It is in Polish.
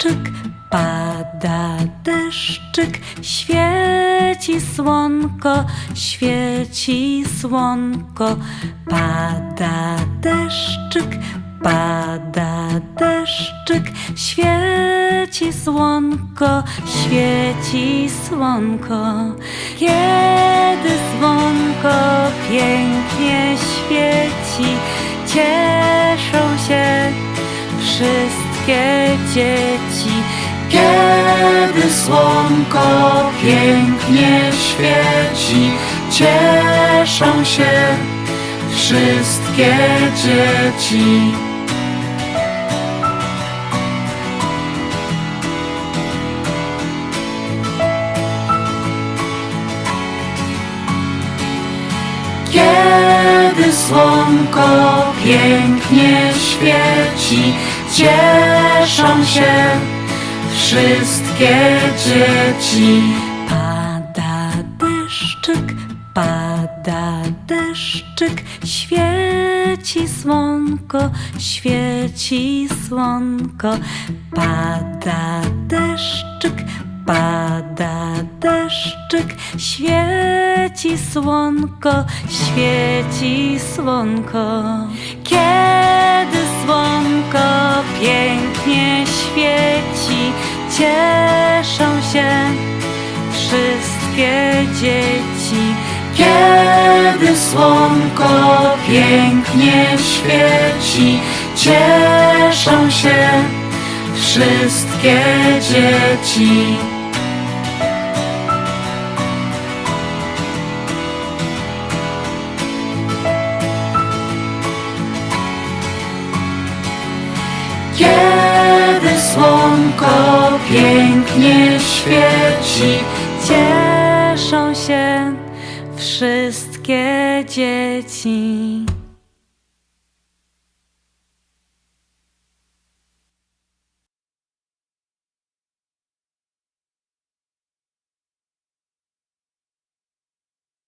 deszczyk, pada deszczyk, świeci słonko, świeci słonko, pada deszczyk, pada deszczyk, świeci słonko, świeci słonko. Kiedy słonko pięknie świeci, cieszą się dzieci. Kiedy słonko pięknie świeci, cieszą się wszystkie dzieci. Kiedy słonko pięknie świeci, cieszą się wszystkie dzieci. Pada deszczyk, pada deszczyk, świeci słonko, świeci słonko. Pada deszczyk, pada deszczyk, świeci słonko, świeci słonko. Kiedy cieszą się wszystkie dzieci. Kiedy słonko pięknie świeci, cieszą się wszystkie dzieci. Kiedy słonko pięknie świeci, Cieszą się wszystkie dzieci.